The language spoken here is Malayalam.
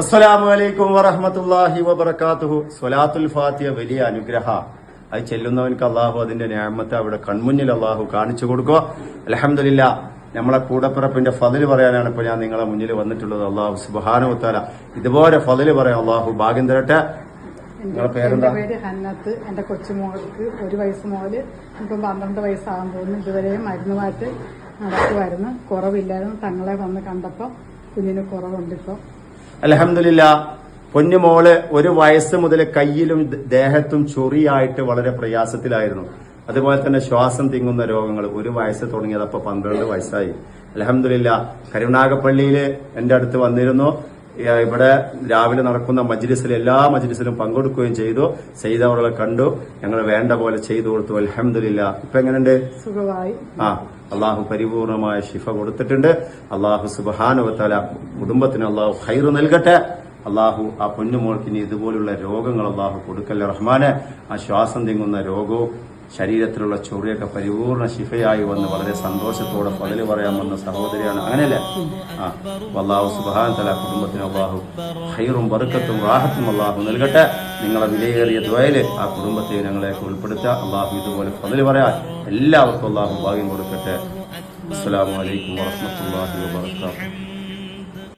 അസ്സലാമു അലൈക്കും വറഹ്മത്തുള്ളാഹി വബറകാതുഹു. സ്വലാത്തുൽ ഫാത്തിയ വലിയ അനുഗ്രഹ. അത് ചെല്ലുന്നവൻക്ക് അള്ളാഹു അതിന്റെ ഞാമത്തെ അവിടെ കൺമുന്നിൽ അള്ളാഹു കാണിച്ചു കൊടുക്കുക. അലഹമില്ല നമ്മളെ കൂടപ്പിറപ്പിന്റെ ഫതിൽ പറയാനാണ് ഇപ്പൊ ഞാൻ നിങ്ങളെ മുന്നിൽ വന്നിട്ടുള്ളത്. അള്ളാഹു സുബാനുത്താല ഇതുപോലെ ഫതിൽ പറയാം അള്ളാഹു ഭാഗ്യം തരട്ടെ. നിങ്ങളെ പേരെന്താ? പേര് ഹന്നത്ത്. എന്റെ കൊച്ചുമോൾക്ക് ഒരു വയസ്സ് മുതൽ ഇപ്പം പന്ത്രണ്ട് വയസ്സാകാൻ പോകുന്നു. ഇതുവരെയും മാറ്റി നടക്കുമായിരുന്നു കുറവില്ലായിരുന്നു. തങ്ങളെ വന്ന് കണ്ടപ്പോൾ കുഞ്ഞിന് കുറവുണ്ട് ഇപ്പോൾ അലഹമില്ല പൊന്നുമോൾ ഒരു വയസ്സ് മുതൽ കയ്യിലും ദേഹത്തും ചൊറിയായിട്ട് വളരെ പ്രയാസത്തിലായിരുന്നു. അതുപോലെ തന്നെ ശ്വാസം തിങ്ങുന്ന രോഗങ്ങൾ ഒരു വയസ്സ് തുടങ്ങിയത് അപ്പൊ പന്ത്രണ്ട് വയസ്സായി. അലഹമില്ല കരുണാകപ്പള്ളിയിൽ എന്റെ അടുത്ത് വന്നിരുന്നു. ഇവിടെ രാവിലെ നടക്കുന്ന മജ്ലിസിൽ എല്ലാ മജ്ലിസിലും പങ്കെടുക്കുകയും ചെയ്തു. ചെയ്തവരെ കണ്ടു. ഞങ്ങൾ വേണ്ട പോലെ ചെയ്തു കൊടുത്തു. അലഹമില്ല ഇപ്പൊ എങ്ങനെയുണ്ട്? സുഖമായി. ആ അള്ളാഹു പരിപൂർണമായ ശിഫ കൊടുത്തിട്ടുണ്ട്. അള്ളാഹു സുബാനുവത്തല കുടുംബത്തിന് അള്ളാഹു ഹൈറ് നൽകട്ടെ. അള്ളാഹു ആ പൊന്നുമോൾക്കിന് ഇതുപോലുള്ള രോഗങ്ങൾ അള്ളാഹു കൊടുക്കല്ലേ റഹ്മാനെ. ആ ശ്വാസം തിങ്ങുന്ന രോഗവും ശരീരത്തിലുള്ള ചൊറിയൊക്കെ പരിപൂർണ ശിഫയായി വന്ന് വളരെ സന്തോഷത്തോടെ പകൽ പറയാൻ വന്ന സഹോദരിയാണ്. അങ്ങനെയല്ലേ? ആ. അള്ളാഹു സുബാൻ തല കുടുംബത്തിന് അള്ളാഹു ഹൈറും വറുക്കത്തും റാഹത്തും അള്ളാഹു നൽകട്ടെ. നിങ്ങളെ വിലയേറിയ ദ്വയൽ ആ കുടുംബത്തെ ഞങ്ങളെയൊക്കെ ഉൾപ്പെടുത്തുക. അള്ളാഹു ഇതുപോലെ പകൽ പറയാൻ എല്ലാവർക്കും അള്ളാഹു ഭാഗ്യം കൊടുക്കട്ടെ. അസ്സലാമു അലൈക്കും വറഹ്മത്തുള്ളാഹി വബറകാതുഹു